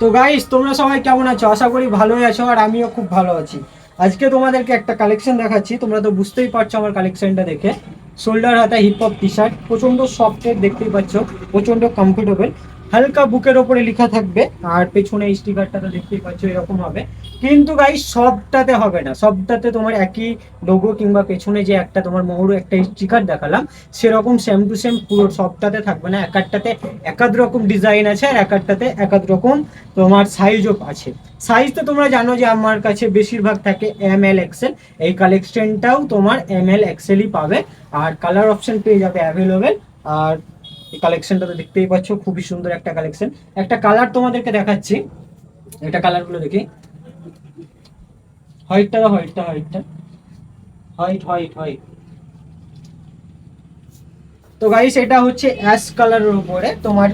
তো গাইস তোমরা সবাই কেমন আছো? আশা করি ভালোই আছো আর আমিও খুব ভালো আছি। আজকে তোমাদেরকে একটা কালেকশন দেখাচ্ছি। তোমরা তো বুঝতেই পারছ আমার কালেকশনটা দেখে। শোল্ডার হাতা হিপ হপ টি শার্ট প্রচণ্ড সফটের দেখতেই পাচ্ছ প্রচণ্ড কমফোর্টেবল হালকা বুকের ওপরে লেখা থাকবে, আর পেছনে স্টিকারটা তো দেখতেই পাচ্ছ এরকম হবে। কিন্তু গাইস সবটাতে হবে না। সবটাতে তোমার একই লোগো কিংবা পেছনে যে একটা তোমার ময়ূর একটা স্টিকার দেখালাম, সেরকম সেম টু সেম পুরো সবটাতে থাকবে না। এক একটাতে একাদ রকম ডিজাইন আছে আর এক একটাতে একাদ রকম তোমার সাইজও আছে। সাইজ তো তোমরা জানো যে আমার কাছে বেশিরভাগ থাকে এম এল এক্সেল এই কালেকশনটাও তোমার এম এল এক্সেলই পাবে। আর কালার অপশন পেয়ে যাবে অ্যাভেলেবেল আর এই কালেকশনটা তো দেখতেই পাচ্ছ, খুবই সুন্দর একটা কালেকশন একটা কালার তোমাদেরকে দেখাচ্ছি। এটা কালারগুলো দেখি। হোয়াইটটা হোয়াইটটা হোয়াইটটা হোয়াইট হোয়াইট হোয়াইট তো গাইস এটা হচ্ছে অ্যাশ কালারের উপরে। তোমার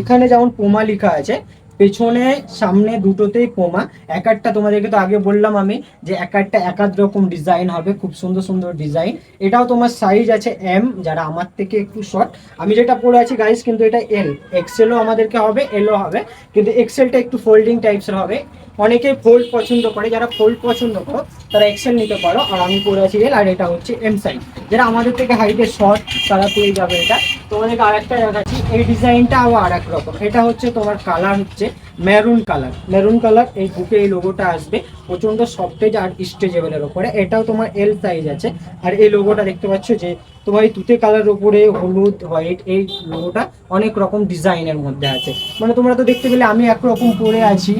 এখানে যেমন পোমা লেখা আছে পেছনে, সামনে দুটোতেই কোমা এক একটা তোমাদেরকে তো আগে বললাম আমি যে এক একটা একাধ রকম ডিজাইন হবে, খুব সুন্দর সুন্দর ডিজাইন এটাও তোমার সাইজ আছে এম যারা আমার থেকে একটু শর্ট আমি যেটা পরে আছি গাইস কিন্তু এটা এল এক্সেলও আমাদেরকে হবে এলও হবে। কিন্তু এক্সেলটা একটু ফোল্ডিং টাইপসের হবে। অনেকে ফোল্ড পছন্দ করে। যারা ফোল্ড পছন্দ করো তারা এক্সেল নিতে পারো। আর আমি পরে আছি এল আর এটা হচ্ছে এম সাইজ যেটা আমাদের থেকে হাইটে শর্ট তারা পেয়ে যাবে এটা। তোমাদেরকে আরেকটা দেখাচ্ছি। এই ডিজাইনটা আবার আর এক রকম। এটা হচ্ছে তোমার কালার হচ্ছে মেরুন কালার মেরুন কালার এই বুকে এই লোগোটা আসবে। প্রচণ্ড সফটেজ আর স্ট্রেচেবলের ওপরে এটাও তোমার এল সাইজ আছে। আর এই লোগোটা দেখতে পাচ্ছ যে, তোমার এই তুতে কালার ওপরে হলুদ হোয়াইট এই লোগোটা অনেক রকম ডিজাইনের মধ্যে আছে। মানে তোমরা তো দেখতে পেলে, আমি একরকম পরে আছি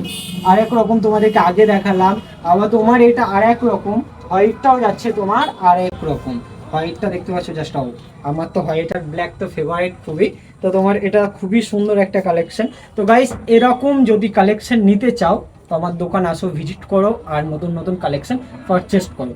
আর এক রকম তোমাদেরকে আগে দেখালাম। আবার তোমার এটা আর এক রকম হোয়াইটটাও যাচ্ছে তোমার আর এক রকম। হোয়াইটটা দেখতে পাচ্ছ জাস্ট আউট আমার তো হোয়াইট আর ব্ল্যাক তো ফেভারিট খুবই। তো তোমার এটা খুবই সুন্দর একটা কালেকশন তো গাইস এরকম যদি কালেকশন নিতে চাও, তো আমার দোকান আসো ভিজিট করো, আর নতুন নতুন কালেকশন পারচেস করো।